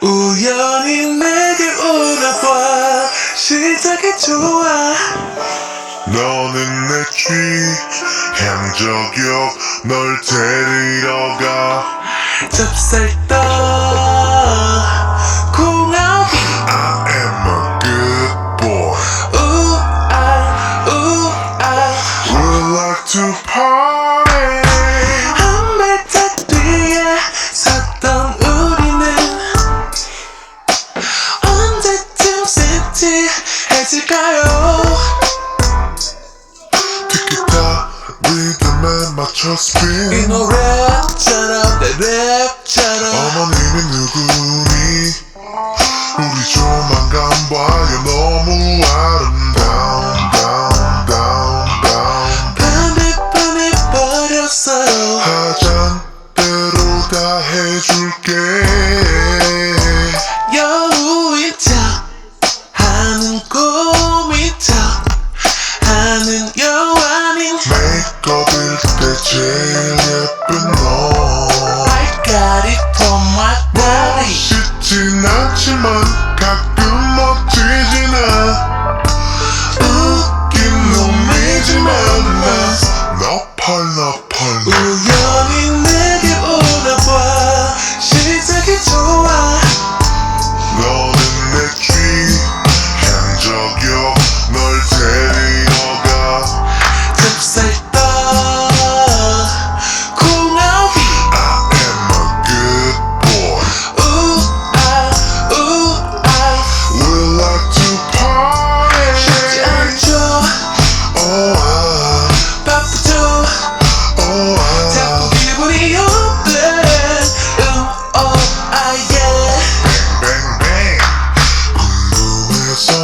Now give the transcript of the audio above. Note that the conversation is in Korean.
우연히 내게 오나봐 시작이 좋아. 너는 내 취향저격 널 데리러 가. 찹쌀떡 궁합이 I am a good boy. 우아 우아. We like to party 있을까요? 티키타 리듬에 맞춰 스핀 이 노래 랩처럼 내 랩처럼. 어머님이 누구니? 우리 조만간 봐요. 너무 아름다운 다운 다운 다운. 밤에 밤에 버렸어요. 하잔대로 다 해줄게. I got it from my body. 쉽지 않지만.